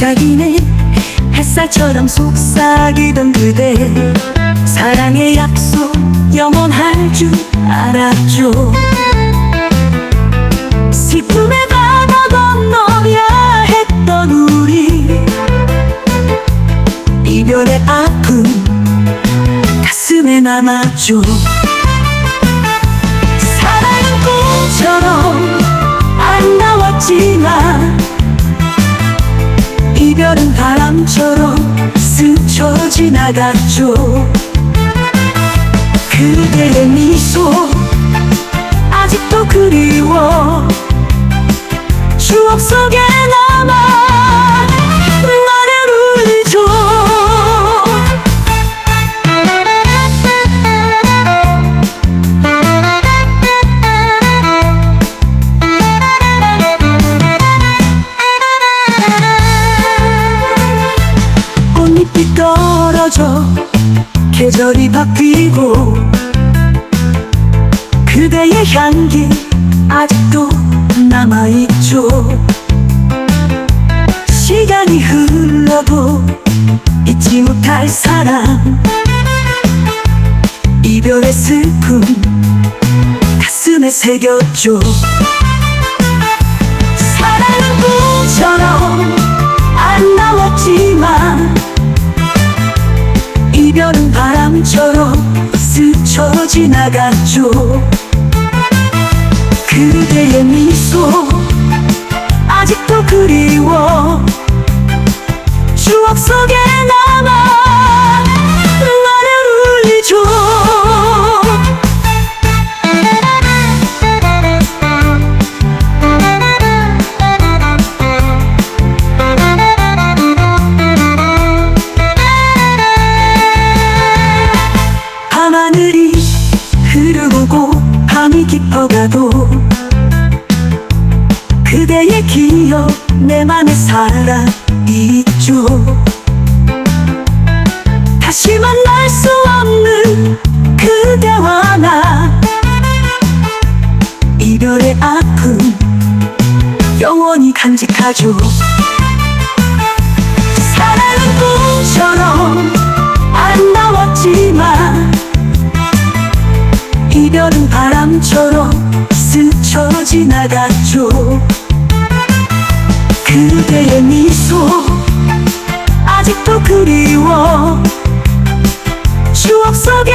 내리는 햇살처럼 속삭이던 그대. 사랑의 약속 영원할 줄 알았죠. 슬픔의 바다 건너야 했던 우리. 이별의 아픔 가슴에 남았죠 이별은 바람처럼 스쳐 지나갔죠. 그대의 미소 아직도 그리워. 추억 속에 떨어져 계절이 바뀌고 그대의 향기 아직도 남아있죠. 시간이 흘러도 잊지 못할 사랑 이별의 슬픔 가슴에 새겼죠. 사랑은 꿈처럼 아름다웠지만 스쳐 지나갔죠. 그대의 미소 아직도 그리워. 추억 속에 남아 흐르고 밤이 깊어가도 그대의 기억 내 맘에 살아 있죠 다시 만날 수 없는 그대와 나. 이별의 아픔 영원히 간직하죠. 사랑은 꿈처럼 바람처럼 스쳐 지나갔죠. 그대의 미소 아직도 그리워. 추억 속에